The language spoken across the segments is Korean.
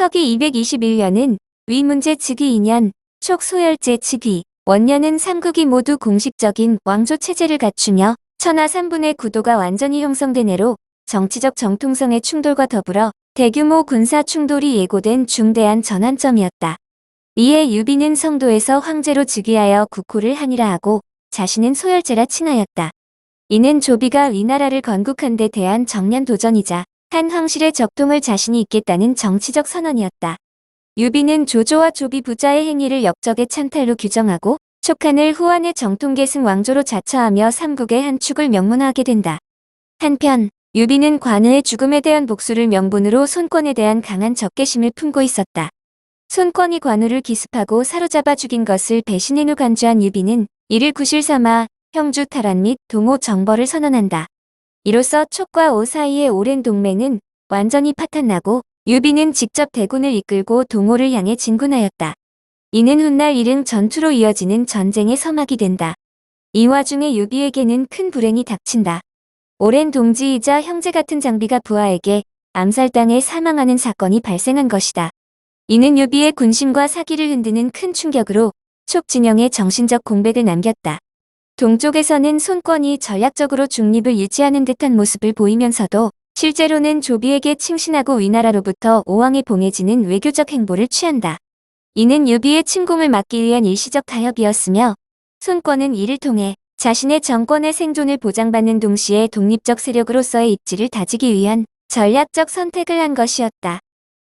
서기 221년은 위문제 즉위 2년, 촉소열제 즉위, 원년은 삼국이 모두 공식적인 왕조 체제를 갖추며 천하 3분의 구도가 완전히 형성된 해로 정치적 정통성의 충돌과 더불어 대규모 군사 충돌이 예고된 중대한 전환점이었다. 이에 유비는 성도에서 황제로 즉위하여 국호를 한이라 하고 자신은 소열제라 칭하였다. 이는 조비가 위나라를 건국한 데 대한 정년 도전이자 한 황실의 적통을 자신이 잇겠다는 정치적 선언이었다. 유비는 조조와 조비 부자의 행위를 역적의 찬탈로 규정하고 촉한을 후한의 정통계승 왕조로 자처하며 삼국의 한 축을 명문화하게 된다. 한편 유비는 관우의 죽음에 대한 복수를 명분으로 손권에 대한 강한 적개심을 품고 있었다. 손권이 관우를 기습하고 사로잡아 죽인 것을 배신의 후 간주한 유비는 이를 구실 삼아 형주 탈환 및 동호 정벌을 선언한다. 이로써 촉과 오 사이의 오랜 동맹은 완전히 파탄나고 유비는 직접 대군을 이끌고 동호를 향해 진군하였다. 이는 훗날 이릉 전투로 이어지는 전쟁의 서막이 된다. 이 와중에 유비에게는 큰 불행이 닥친다. 오랜 동지이자 형제 같은 장비가 부하에게 암살당해 사망하는 사건이 발생한 것이다. 이는 유비의 군심과 사기를 흔드는 큰 충격으로 촉 진영에 정신적 공백을 남겼다. 동쪽에서는 손권이 전략적으로 중립을 유지하는 듯한 모습을 보이면서도 실제로는 조비에게 칭신하고 위나라로부터 오왕에 봉해지는 외교적 행보를 취한다. 이는 유비의 침공을 막기 위한 일시적 타협이었으며 손권은 이를 통해 자신의 정권의 생존을 보장받는 동시에 독립적 세력으로서의 입지를 다지기 위한 전략적 선택을 한 것이었다.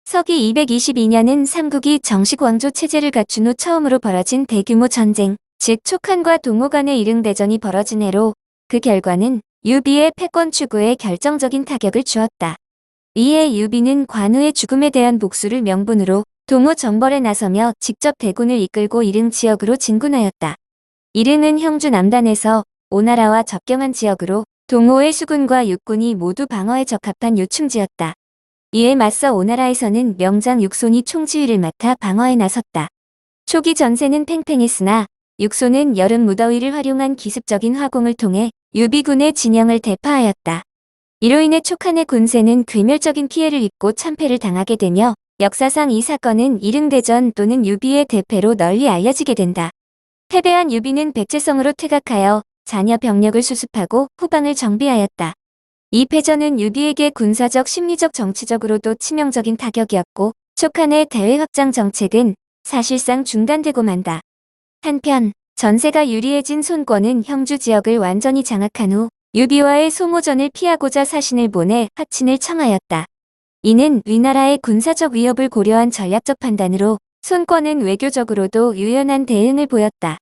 서기 222년은 삼국이 정식 왕조 체제를 갖춘 후 처음으로 벌어진 대규모 전쟁, 즉 촉한과 동호 간의 이릉 대전이 벌어진 해로 그 결과는 유비의 패권 추구에 결정적인 타격을 주었다. 이에 유비는 관우의 죽음에 대한 복수를 명분으로 동호 정벌에 나서며 직접 대군을 이끌고 이릉 지역으로 진군하였다. 이릉은 형주 남단에서 오나라와 접경한 지역으로 동호의 수군과 육군이 모두 방어에 적합한 요충지였다. 이에 맞서 오나라에서는 명장 육손이 총지휘를 맡아 방어에 나섰다. 초기 전세는 팽팽했으나 육손은 여름 무더위를 활용한 기습적인 화공을 통해 유비군의 진영을 대파하였다. 이로 인해 촉한의 군세는 괴멸적인 피해를 입고 참패를 당하게 되며 역사상 이 사건은 이릉대전 또는 유비의 대패로 널리 알려지게 된다. 패배한 유비는 백제성으로 퇴각하여 자녀 병력을 수습하고 후방을 정비하였다. 이 패전은 유비에게 군사적 심리적 정치적으로도 치명적인 타격이었고 촉한의 대외 확장 정책은 사실상 중단되고 만다. 한편 전세가 유리해진 손권은 형주 지역을 완전히 장악한 후 유비와의 소모전을 피하고자 사신을 보내 하친을 청하였다. 이는 위나라의 군사적 위협을 고려한 전략적 판단으로 손권은 외교적으로도 유연한 대응을 보였다.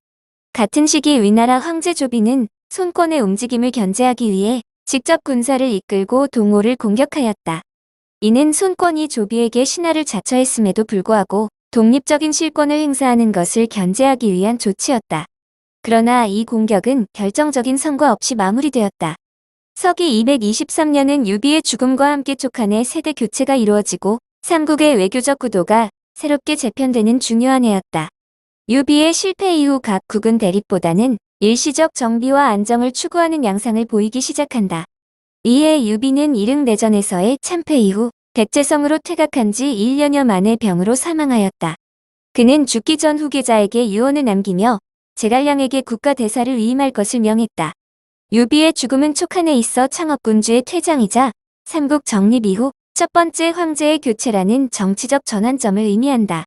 같은 시기 위나라 황제 조비는 손권의 움직임을 견제하기 위해 직접 군사를 이끌고 동호를 공격하였다. 이는 손권이 조비에게 신하를 자처했음에도 불구하고 독립적인 실권을 행사하는 것을 견제하기 위한 조치였다. 그러나 이 공격은 결정적인 성과 없이 마무리되었다. 서기 223년은 유비의 죽음과 함께 촉한의 세대 교체가 이루어지고 삼국의 외교적 구도가 새롭게 재편되는 중요한 해였다. 유비의 실패 이후 각 국은 대립보다는 일시적 정비와 안정을 추구하는 양상을 보이기 시작한다. 이에 유비는 이릉 내전에서의 참패 이후 백제성으로 퇴각한 지 1년여 만에 병으로 사망하였다. 그는 죽기 전 후계자에게 유언을 남기며 제갈량에게 국가 대사를 위임할 것을 명했다. 유비의 죽음은 촉한에 있어 창업군주의 퇴장이자 삼국 정립 이후 첫 번째 황제의 교체라는 정치적 전환점을 의미한다.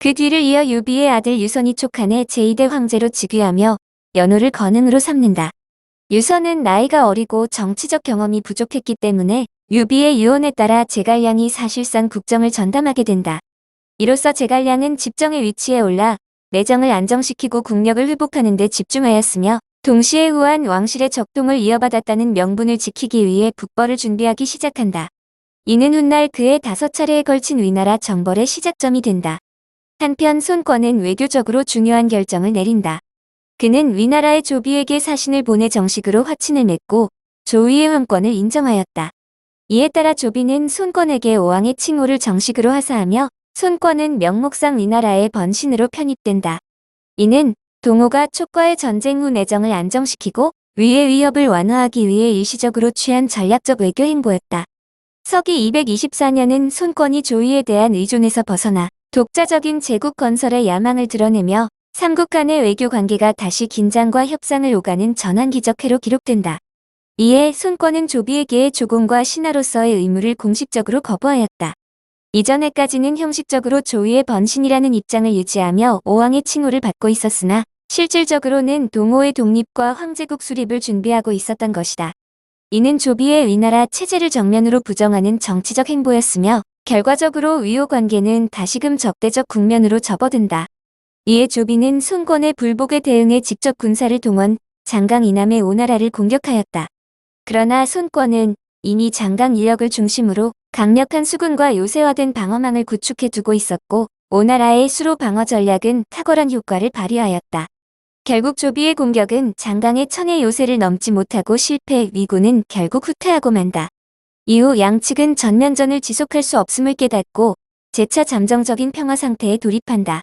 그 뒤를 이어 유비의 아들 유선이 촉한의 제2대 황제로 즉위하며 연호를 건응으로 삼는다. 유선은 나이가 어리고 정치적 경험이 부족했기 때문에 유비의 유언에 따라 제갈량이 사실상 국정을 전담하게 된다. 이로써 제갈량은 집정의 위치에 올라 내정을 안정시키고 국력을 회복하는 데 집중하였으며 동시에 후한 왕실의 적동을 이어받았다는 명분을 지키기 위해 북벌을 준비하기 시작한다. 이는 훗날 그의 다섯 차례에 걸친 위나라 정벌의 시작점이 된다. 한편 손권은 외교적으로 중요한 결정을 내린다. 그는 위나라의 조비에게 사신을 보내 정식으로 화친을 맺고 조위의 왕권을 인정하였다. 이에 따라 조비는 손권에게 오왕의 칭호를 정식으로 하사하며 손권은 명목상 위나라의 번신으로 편입된다. 이는 동호가 촉과의 전쟁 후 내정을 안정시키고 위의 위협을 완화하기 위해 일시적으로 취한 전략적 외교 행보였다. 서기 224년은 손권이 조이에 대한 의존에서 벗어나 독자적인 제국 건설의 야망을 드러내며 삼국 간의 외교 관계가 다시 긴장과 협상을 오가는 전환기적 해로 기록된다. 이에 손권은 조비에게의 조공과 신하로서의 의무를 공식적으로 거부하였다. 이전에까지는 형식적으로 조이의 번신이라는 입장을 유지하며 오왕의 칭호를 받고 있었으나 실질적으로는 동호의 독립과 황제국 수립을 준비하고 있었던 것이다. 이는 조비의 위나라 체제를 정면으로 부정하는 정치적 행보였으며 결과적으로 위호 관계는 다시금 적대적 국면으로 접어든다. 이에 조비는 손권의 불복에 대응해 직접 군사를 동원 장강 이남의 오나라를 공격하였다. 그러나 손권은 이미 장강 인력을 중심으로 강력한 수군과 요새화된 방어망을 구축해 두고 있었고 오나라의 수로 방어 전략은 탁월한 효과를 발휘하였다. 결국 조비의 공격은 장강의 천의 요새를 넘지 못하고 실패 위군은 결국 후퇴하고 만다. 이후 양측은 전면전을 지속할 수 없음을 깨닫고 재차 잠정적인 평화 상태에 돌입한다.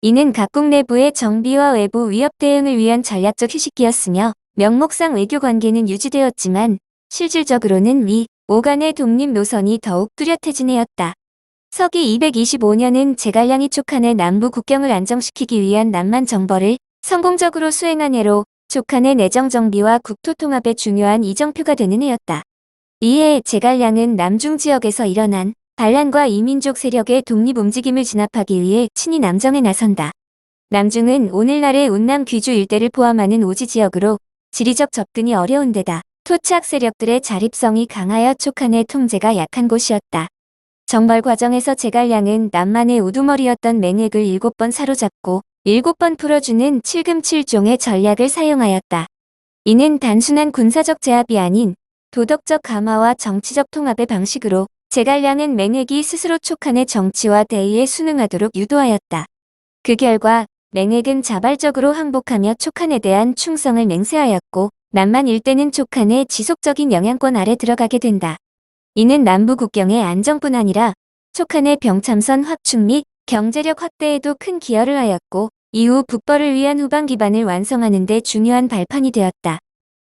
이는 각국 내부의 정비와 외부 위협 대응을 위한 전략적 휴식기였으며 명목상 외교 관계는 유지되었지만 실질적으로는 위, 오 간의 독립 노선이 더욱 뚜렷해진 해였다. 서기 225년은 제갈량이 촉한의 남부 국경을 안정시키기 위한 남만 정벌을 성공적으로 수행한 해로 촉한의 내정 정비와 국토 통합에 중요한 이정표가 되는 해였다. 이해 제갈량은 남중 지역에서 일어난 반란과 이민족 세력의 독립 움직임을 진압하기 위해 친히 남정에 나선다. 남중은 오늘날의 운남 귀주 일대를 포함하는 오지 지역으로 지리적 접근이 어려운 데다 토착 세력들의 자립성이 강하여 촉한의 통제가 약한 곳이었다. 정벌 과정에서 제갈량은 남만의 우두머리였던 맹획을 7번 사로잡고 7번 풀어주는 7금 7종의 전략을 사용하였다. 이는 단순한 군사적 제압이 아닌 도덕적 감화와 정치적 통합의 방식으로 제갈량은 맹획이 스스로 촉한의 정치와 대의에 순응하도록 유도하였다. 그 결과 맹획은 자발적으로 항복하며 촉한에 대한 충성을 맹세하였고 남만 일대는 촉한의 지속적인 영향권 아래 들어가게 된다. 이는 남부 국경의 안정뿐 아니라 촉한의 병참선 확충 및 경제력 확대에도 큰 기여를 하였고 이후 북벌을 위한 후방 기반을 완성하는 데 중요한 발판이 되었다.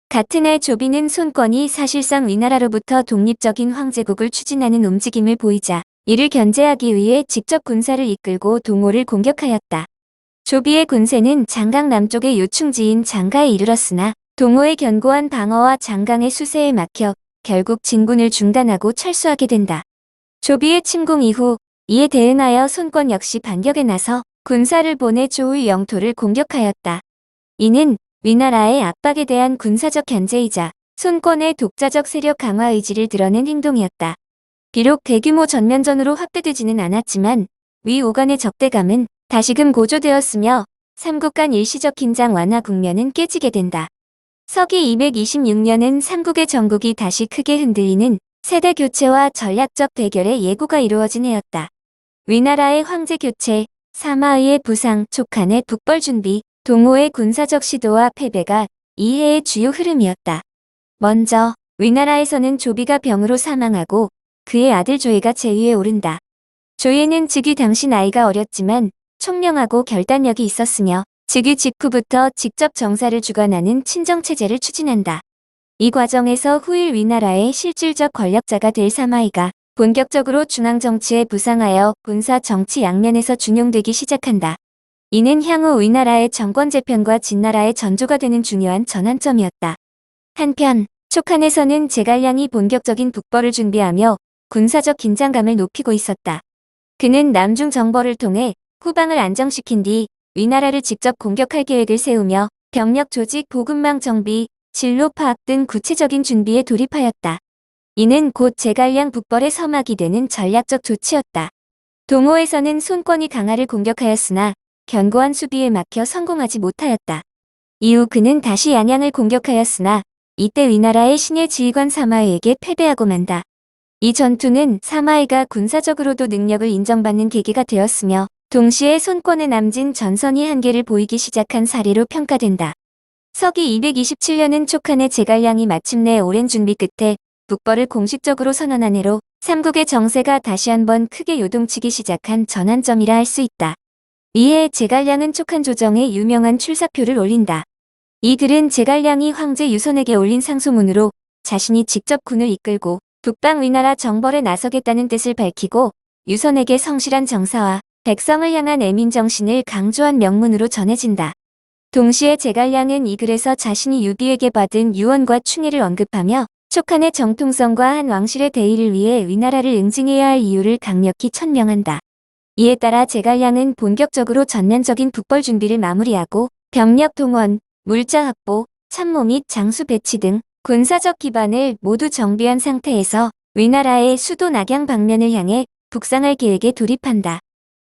같은 해 조비는 손권이 사실상 위나라로부터 독립적인 황제국을 추진하는 움직임을 보이자 이를 견제하기 위해 직접 군사를 이끌고 동호를 공격하였다. 조비의 군세는 장강 남쪽의 요충지인 장가에 이르렀으나 동호의 견고한 방어와 장강의 수세에 막혀 결국 진군을 중단하고 철수하게 된다. 조비의 침공 이후 이에 대응하여 손권 역시 반격에 나서 군사를 보내 조의 영토를 공격하였다. 이는 위나라의 압박에 대한 군사적 견제이자 손권의 독자적 세력 강화 의지를 드러낸 행동이었다. 비록 대규모 전면전으로 확대되지는 않았지만 위 오간의 적대감은 다시금 고조되었으며 삼국 간 일시적 긴장 완화 국면은 깨지게 된다. 서기 226년은 삼국의 전국이 다시 크게 흔들리는 세대 교체와 전략적 대결의 예고가 이루어진 해였다. 위나라의 황제 교체, 사마의의 부상, 촉한의 북벌 준비, 동호의 군사적 시도와 패배가 이 해의 주요 흐름이었다. 먼저 위나라에서는 조비가 병으로 사망하고 그의 아들 조예가 제위에 오른다. 조예는 즉위 당시 나이가 어렸지만 총명하고 결단력이 있었으며 즉위 직후부터 직접 정사를 주관하는 친정체제를 추진한다. 이 과정에서 후일 위나라의 실질적 권력자가 될 사마이가 본격적으로 중앙정치에 부상하여 군사 정치 양면에서 준용되기 시작한다. 이는 향후 위나라의 정권 재편과 진나라의 전조가 되는 중요한 전환점이었다. 한편 촉한에서는 제갈량이 본격적인 북벌을 준비하며 군사적 긴장감을 높이고 있었다. 그는 남중 정벌을 통해 후방을 안정시킨 뒤 위나라를 직접 공격할 계획을 세우며 병력 조직 보급망 정비, 진로 파악 등 구체적인 준비에 돌입하였다. 이는 곧 제갈량 북벌의 서막이 되는 전략적 조치였다. 동호에서는 손권이 강화를 공격하였으나 견고한 수비에 막혀 성공하지 못하였다. 이후 그는 다시 양양을 공격하였으나 이때 위나라의 신의 지휘관 사마이에게 패배하고 만다. 이 전투는 사마이가 군사적으로도 능력을 인정받는 계기가 되었으며 동시에 손권의 남진 전선이 한계를 보이기 시작한 사례로 평가된다. 서기 227년은 촉한의 제갈량이 마침내 오랜 준비 끝에 북벌을 공식적으로 선언한 해로 삼국의 정세가 다시 한번 크게 요동치기 시작한 전환점이라 할 수 있다. 이에 제갈량은 촉한 조정에 유명한 출사표를 올린다. 이 글은 제갈량이 황제 유선에게 올린 상소문으로 자신이 직접 군을 이끌고 북방 위나라 정벌에 나서겠다는 뜻을 밝히고 유선에게 성실한 정사와 백성을 향한 애민 정신을 강조한 명문으로 전해진다. 동시에 제갈량은 이 글에서 자신이 유비에게 받은 유언과 충의를 언급하며 촉한의 정통성과 한 왕실의 대의를 위해 위나라를 응징해야 할 이유를 강력히 천명한다. 이에 따라 제갈량은 본격적으로 전면적인 북벌 준비를 마무리하고 병력 동원, 물자 확보, 참모 및 장수 배치 등 군사적 기반을 모두 정비한 상태에서 위나라의 수도 낙양 방면을 향해 북상할 계획에 돌입한다.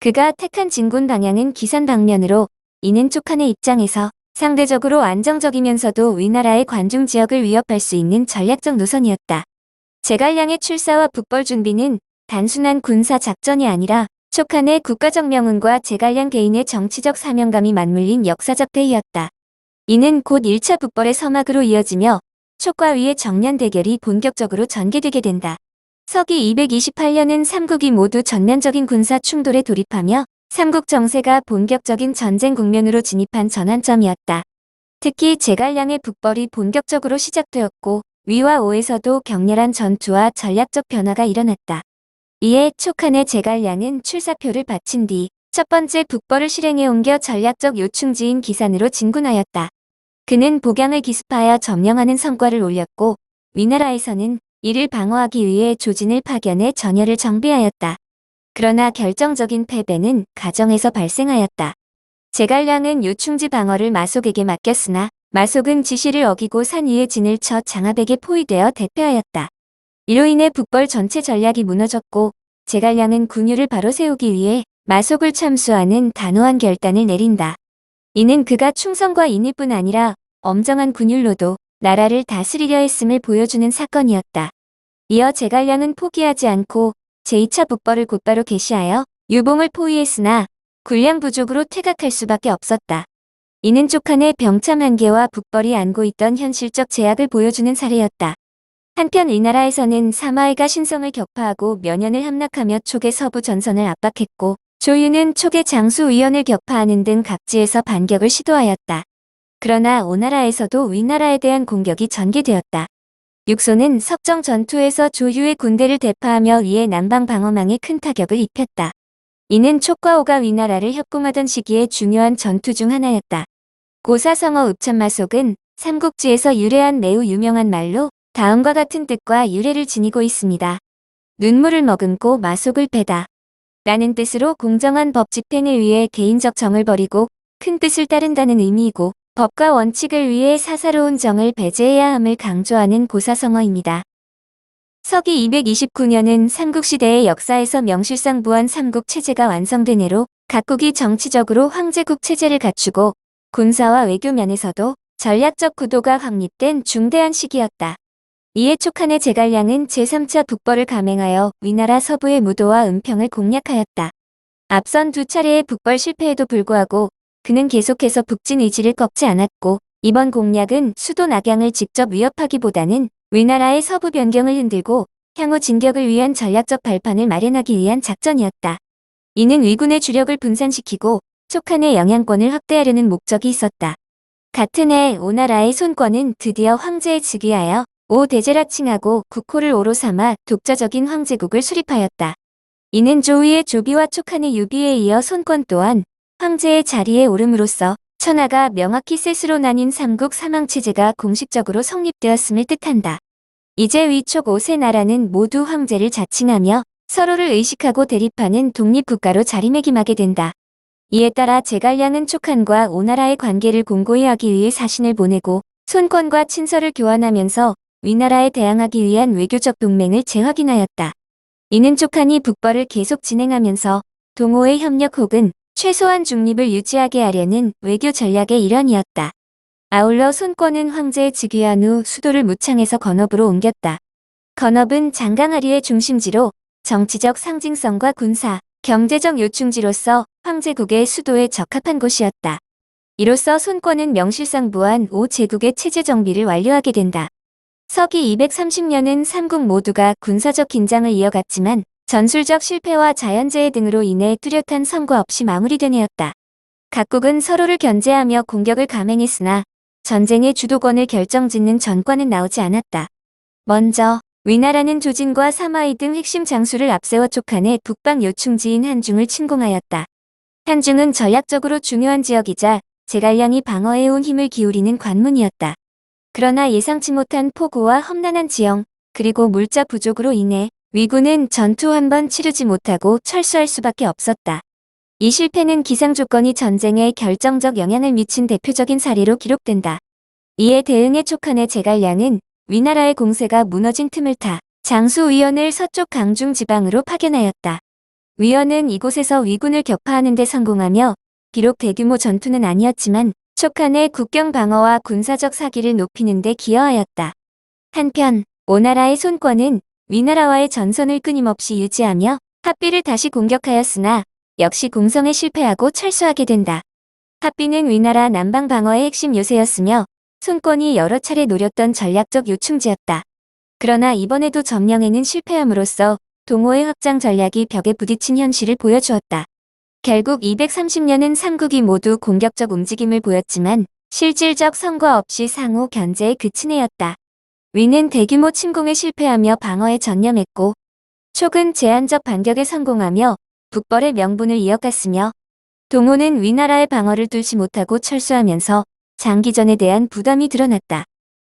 그가 택한 진군 방향은 기산 방면으로 이는 촉한의 입장에서 상대적으로 안정적이면서도 위나라의 관중 지역을 위협할 수 있는 전략적 노선이었다. 제갈량의 출사와 북벌 준비는 단순한 군사 작전이 아니라 촉한의 국가적 명운과 제갈량 개인의 정치적 사명감이 맞물린 역사적 대의였다. 이는 곧 1차 북벌의 서막으로 이어지며 촉과 위의 정면 대결이 본격적으로 전개되게 된다. 서기 228년은 삼국이 모두 전면적인 군사 충돌에 돌입하며 삼국 정세가 본격적인 전쟁 국면으로 진입한 전환점이었다. 특히 제갈량의 북벌이 본격적으로 시작되었고 위와 오에서도 격렬한 전투와 전략적 변화가 일어났다. 이에 촉한의 제갈량은 출사표를 바친 뒤 첫 번째 북벌을 실행해 옮겨 전략적 요충지인 기산으로 진군하였다. 그는 복양을 기습하여 점령하는 성과를 올렸고 위나라에서는 이를 방어하기 위해 조진을 파견해 전열을 정비하였다. 그러나 결정적인 패배는 가정에서 발생하였다. 제갈량은 요충지 방어를 마속에게 맡겼으나 마속은 지시를 어기고 산 위에 진을 쳐 장압에게 포위되어 대패하였다. 이로 인해 북벌 전체 전략이 무너졌고 제갈량은 군유를 바로 세우기 위해 마속을 참수하는 단호한 결단을 내린다. 이는 그가 충성과 인의뿐 아니라 엄정한 군율로도 나라를 다스리려 했음을 보여주는 사건이었다. 이어 제갈량은 포기하지 않고 제2차 북벌을 곧바로 개시하여 유봉을 포위했으나 군량 부족으로 퇴각할 수밖에 없었다. 이는 족한의 병참 한계와 북벌이 안고 있던 현실적 제약을 보여주는 사례였다. 한편 이 나라에서는 사마엘가 신성을 격파하고 면연을 함락하며 촉의 서부 전선을 압박했고 조유는 촉의 장수 의원을 격파하는 등 각지에서 반격을 시도하였다. 그러나 오나라에서도 위나라에 대한 공격이 전개되었다. 육소는 석정 전투에서 조유의 군대를 대파하며 위의 남방 방어망에 큰 타격을 입혔다. 이는 촉과 오가 위나라를 협공하던 시기의 중요한 전투 중 하나였다. 고사성어 읍천마속은 삼국지에서 유래한 매우 유명한 말로 다음과 같은 뜻과 유래를 지니고 있습니다. 눈물을 머금고 마속을 패다. 라는 뜻으로 공정한 법 집행을 위해 개인적 정을 버리고 큰 뜻을 따른다는 의미이고 법과 원칙을 위해 사사로운 정을 배제해야 함을 강조하는 고사성어입니다. 서기 229년은 삼국시대의 역사에서 명실상 부한 삼국 체제가 완성된 해로 각국이 정치적으로 황제국 체제를 갖추고 군사와 외교 면에서도 전략적 구도가 확립된 중대한 시기였다. 이에 촉한의 제갈량은 제3차 북벌을 감행하여 위나라 서부의 무도와 은평을 공략하였다. 앞선 두 차례의 북벌 실패에도 불구하고 그는 계속해서 북진 의지를 꺾지 않았고 이번 공략은 수도 낙양을 직접 위협하기보다는 위나라의 서부 변경을 흔들고 향후 진격을 위한 전략적 발판을 마련하기 위한 작전이었다. 이는 위군의 주력을 분산시키고 촉한의 영향권을 확대하려는 목적이 있었다. 같은 해 오나라의 손권은 드디어 황제에 즉위하여 오 대제라 칭하고 국호를 오로 삼아 독자적인 황제국을 수립하였다. 이는 조위의 조비와 촉한의 유비에 이어 손권 또한 황제의 자리에 오름으로써 천하가 명확히 셋으로 나뉜 삼국 사망체제가 공식적으로 성립되었음을 뜻한다. 이제 위촉 5세 나라는 모두 황제를 자칭하며 서로를 의식하고 대립하는 독립국가로 자리매김하게 된다. 이에 따라 제갈량은 촉한과 오나라의 관계를 공고히 하기 위해 사신을 보내고 손권과 친서를 교환하면서 위나라에 대항하기 위한 외교적 동맹을 재확인하였다. 이는 촉한이 북벌을 계속 진행하면서 동호의 협력 혹은 최소한 중립을 유지하게 하려는 외교 전략의 일환이었다. 아울러 손권은 황제에 즉위한 후 수도를 무창에서 건업으로 옮겼다. 건업은 장강아리의 중심지로 정치적 상징성과 군사, 경제적 요충지로서 황제국의 수도에 적합한 곳이었다. 이로써 손권은 명실상부한 5제국의 체제 정비를 완료하게 된다. 서기 230년은 삼국 모두가 군사적 긴장을 이어갔지만 전술적 실패와 자연재해 등으로 인해 뚜렷한 성과 없이 마무리된 해였다. 각국은 서로를 견제하며 공격을 감행했으나 전쟁의 주도권을 결정짓는 전과는 나오지 않았다. 먼저 위나라는 조진과 사마이 등 핵심 장수를 앞세워 촉한의 북방 요충지인 한중을 침공하였다. 한중은 전략적으로 중요한 지역이자 제갈량이 방어해온 힘을 기울이는 관문이었다. 그러나 예상치 못한 폭우와 험난한 지형, 그리고 물자 부족으로 인해 위군은 전투 한 번 치르지 못하고 철수할 수밖에 없었다. 이 실패는 기상 조건이 전쟁에 결정적 영향을 미친 대표적인 사례로 기록된다. 이에 대응해 촉한의 제갈량은 위나라의 공세가 무너진 틈을 타 장수 위원을 서쪽 강중 지방으로 파견하였다. 위원은 이곳에서 위군을 격파하는 데 성공하며 비록 대규모 전투는 아니었지만 촉한의 국경 방어와 군사적 사기를 높이는 데 기여하였다. 한편 오나라의 손권은 위나라와의 전선을 끊임없이 유지하며 합비를 다시 공격하였으나 역시 공성에 실패하고 철수하게 된다. 합비는 위나라 남방 방어의 핵심 요새였으며 손권이 여러 차례 노렸던 전략적 요충지였다. 그러나 이번에도 점령에는 실패함으로써 동호의 확장 전략이 벽에 부딪힌 현실을 보여주었다. 결국 230년은 삼국이 모두 공격적 움직임을 보였지만 실질적 성과 없이 상호 견제에 그친 해였다. 위는 대규모 침공에 실패하며 방어에 전념했고 촉은 제한적 반격에 성공하며 북벌의 명분을 이어갔으며 동호는 위나라의 방어를 뚫지 못하고 철수하면서 장기전에 대한 부담이 드러났다.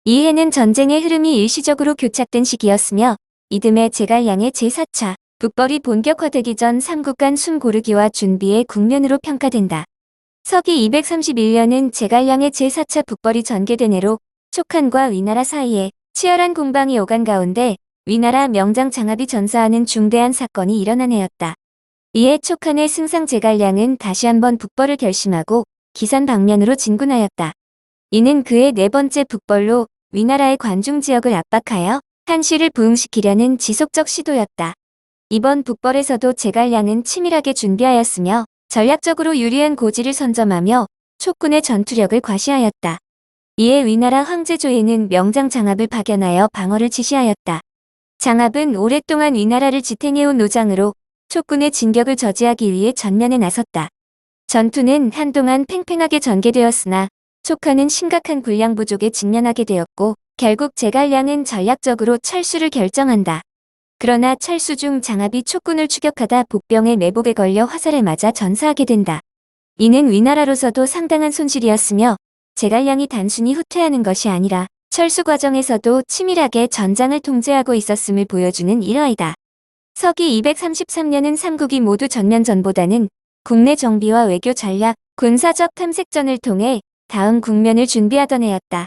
이 해는 전쟁의 흐름이 일시적으로 교착된 시기였으며 이듬해 제갈량의 제4차 북벌이 본격화되기 전 삼국 간 숨고르기와 준비의 국면으로 평가된다. 서기 231년은 제갈량의 제4차 북벌이 전개된 해로 촉한과 위나라 사이에 치열한 공방이 오간 가운데 위나라 명장 장합이 전사하는 중대한 사건이 일어난 해였다. 이에 촉한의 승상 제갈량은 다시 한번 북벌을 결심하고 기산 방면으로 진군하였다. 이는 그의 네 번째 북벌로 위나라의 관중 지역을 압박하여 한시를 부응시키려는 지속적 시도였다. 이번 북벌에서도 제갈량은 치밀하게 준비하였으며 전략적으로 유리한 고지를 선점하며 촉군의 전투력을 과시하였다. 이에 위나라 황제조에는 명장 장합을 파견하여 방어를 지시하였다. 장합은 오랫동안 위나라를 지탱해온 노장으로 촉군의 진격을 저지하기 위해 전면에 나섰다. 전투는 한동안 팽팽하게 전개되었으나 촉하는 심각한 군량 부족에 직면하게 되었고 결국 제갈량은 전략적으로 철수를 결정한다. 그러나 철수 중 장합이 촉군을 추격하다 복병의 내복에 걸려 화살에 맞아 전사하게 된다. 이는 위나라로서도 상당한 손실이었으며 제갈량이 단순히 후퇴하는 것이 아니라 철수 과정에서도 치밀하게 전장을 통제하고 있었음을 보여주는 일화이다. 서기 233년은 삼국이 모두 전면전보다는 국내 정비와 외교 전략, 군사적 탐색전을 통해 다음 국면을 준비하던 해였다.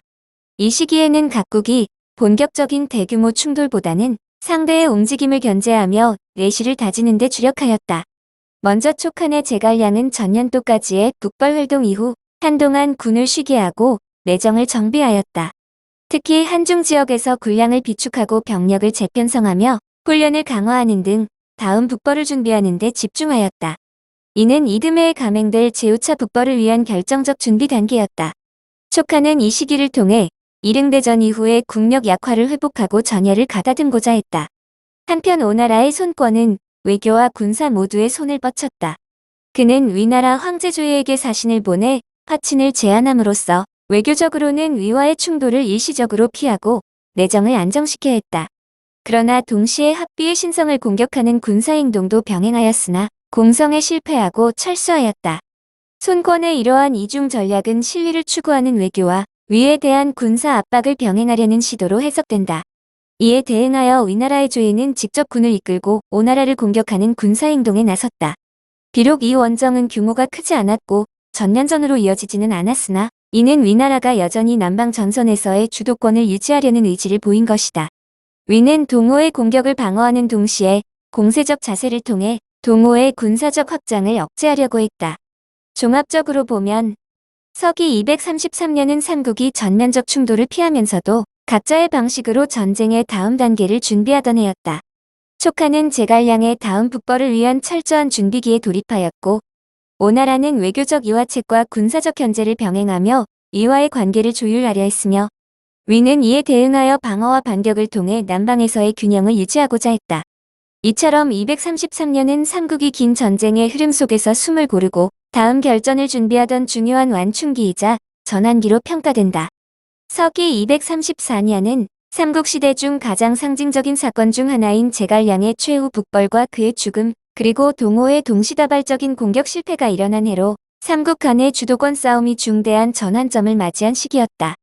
이 시기에는 각국이 본격적인 대규모 충돌보다는 상대의 움직임을 견제하며 내실을 다지는 데 주력하였다. 먼저 촉한의 제갈량은 전년도까지의 북벌 활동 이후 한동안 군을 쉬게 하고 내정을 정비하였다. 특히 한중 지역에서 군량을 비축하고 병력을 재편성하며 훈련을 강화하는 등 다음 북벌을 준비하는 데 집중하였다. 이는 이듬해에 감행될 제5차 북벌을 위한 결정적 준비 단계였다. 촉하는 이 시기를 통해 이릉대전 이후의 국력 약화를 회복하고 전열을 가다듬고자 했다. 한편 오나라의 손권은 외교와 군사 모두의 손을 뻗쳤다. 그는 위나라 황제조에게 사신을 보내 화친을 제안함으로써 외교적으로는 위와의 충돌을 일시적으로 피하고 내정을 안정시켜야 했다. 그러나 동시에 합비의 신성을 공격하는 군사행동도 병행하였으나 공성에 실패하고 철수하였다. 손권의 이러한 이중 전략은 실리를 추구하는 외교와 위에 대한 군사 압박을 병행하려는 시도로 해석된다. 이에 대응하여 위나라의 조이는 직접 군을 이끌고 오나라를 공격하는 군사행동에 나섰다. 비록 이 원정은 규모가 크지 않았고 전면전으로 이어지지는 않았으나 이는 위나라가 여전히 남방 전선에서의 주도권을 유지하려는 의지를 보인 것이다. 위는 동호의 공격을 방어하는 동시에 공세적 자세를 통해 동호의 군사적 확장을 억제하려고 했다. 종합적으로 보면 서기 233년은 삼국이 전면적 충돌을 피하면서도 각자의 방식으로 전쟁의 다음 단계를 준비하던 해였다. 촉하는 제갈량의 다음 북벌을 위한 철저한 준비기에 돌입하였고 오나라는 외교적 이화책과 군사적 견제를 병행하며 이와의 관계를 조율하려 했으며 위는 이에 대응하여 방어와 반격을 통해 남방에서의 균형을 유지하고자 했다. 이처럼 233년은 삼국이 긴 전쟁의 흐름 속에서 숨을 고르고 다음 결전을 준비하던 중요한 완충기이자 전환기로 평가된다. 서기 234년은 삼국시대 중 가장 상징적인 사건 중 하나인 제갈량의 최후 북벌과 그의 죽음, 그리고 동호의 동시다발적인 공격 실패가 일어난 해로 삼국 간의 주도권 싸움이 중대한 전환점을 맞이한 시기였다.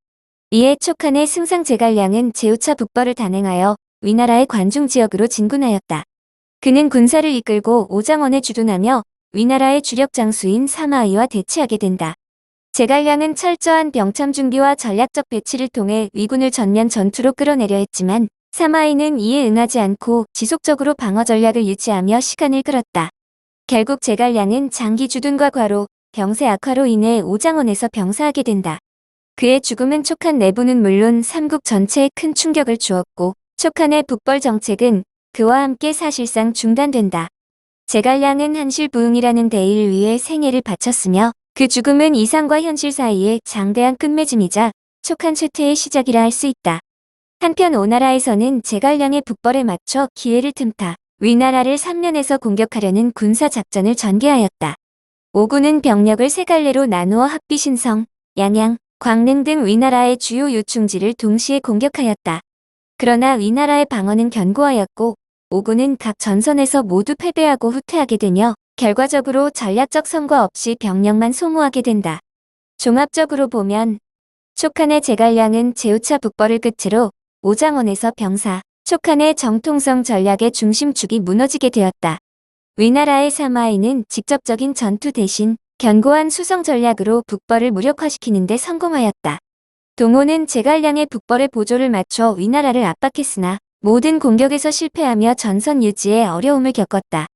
이에 촉한의 승상 제갈량은 제우차 북벌을 단행하여 위나라의 관중 지역으로 진군하였다. 그는 군사를 이끌고 오장원에 주둔하며 위나라의 주력 장수인 사마이와 대치하게 된다. 제갈량은 철저한 병참 준비와 전략적 배치를 통해 위군을 전면 전투로 끌어내려 했지만 사마이는 이에 응하지 않고 지속적으로 방어 전략을 유지하며 시간을 끌었다. 결국 제갈량은 장기 주둔과 과로, 병세 악화로 인해 오장원에서 병사하게 된다. 그의 죽음은 촉한 내부는 물론 삼국 전체에 큰 충격을 주었고 촉한의 북벌 정책은 그와 함께 사실상 중단된다. 제갈량은 한실 부흥이라는 대의를 위해 생애를 바쳤으며 그 죽음은 이상과 현실 사이에 장대한 끝맺음이자 촉한 쇠퇴의 시작이라 할 수 있다. 한편 오나라에서는 제갈량의 북벌에 맞춰 기회를 틈타 위나라를 3년에서 공격하려는 군사 작전을 전개하였다. 오군은 병력을 세 갈래로 나누어 합비 신성, 양양, 광릉 등 위나라의 주요 요충지를 동시에 공격하였다. 그러나 위나라의 방어는 견고하였고 오군은 각 전선에서 모두 패배하고 후퇴하게 되며 결과적으로 전략적 성과 없이 병력만 소모하게 된다. 종합적으로 보면 촉한의 제갈량은 제우차 북벌을 끝으로 오장원에서 병사, 촉한의 정통성 전략의 중심축이 무너지게 되었다. 위나라의 사마이는 직접적인 전투 대신 견고한 수성 전략으로 북벌을 무력화시키는 데 성공하였다. 동호는 제갈량의 북벌의 보조를 맞춰 위나라를 압박했으나 모든 공격에서 실패하며 전선 유지에 어려움을 겪었다.